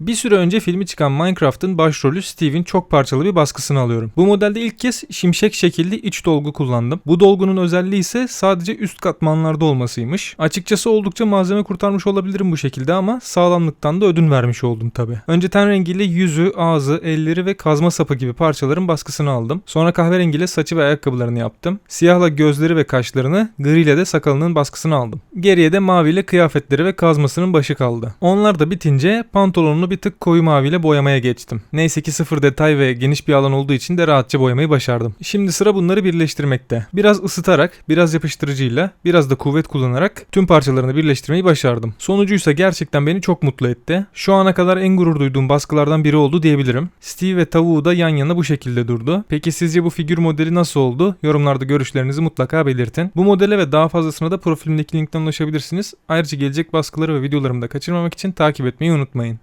Bir süre önce filmi çıkan Minecraft'ın başrolü Steve'in çok parçalı bir baskısını alıyorum. Bu modelde ilk kez şimşek şekilli iç dolgu kullandım. Bu dolgunun özelliği ise sadece üst katmanlarda olmasıymış. Açıkçası oldukça malzeme kurtarmış olabilirim bu şekilde ama sağlamlıktan da ödün vermiş oldum tabi. Önce ten rengiyle yüzü, ağzı, elleri ve kazma sapı gibi parçaların baskısını aldım. Sonra kahverengiyle saçı ve ayakkabılarını yaptım. Siyahla gözleri ve kaşlarını, griyle de sakalının baskısını aldım. Geriye de maviyle kıyafetleri ve kazmasının başı kaldı. Onlar da bitince pantolonunu bir tık koyu maviyle boyamaya geçtim. Neyse ki sıfır detay ve geniş bir alan olduğu için de rahatça boyamayı başardım. Şimdi sıra bunları birleştirmekte. Biraz ısıtarak, biraz yapıştırıcıyla, biraz da kuvvet kullanarak tüm parçalarını birleştirmeyi başardım. Sonucuysa gerçekten beni çok mutlu etti. Şu ana kadar en gurur duyduğum baskılardan biri oldu diyebilirim. Steve ve tavuğu da yan yana bu şekilde durdu. Peki sizce bu figür modeli nasıl oldu? Yorumlarda görüşlerinizi mutlaka belirtin. Bu modele ve daha fazlasına da profilimdeki linkten ulaşabilirsiniz. Ayrıca gelecek baskıları ve videolarımı da kaçırmamak için takip etmeyi unutmayın.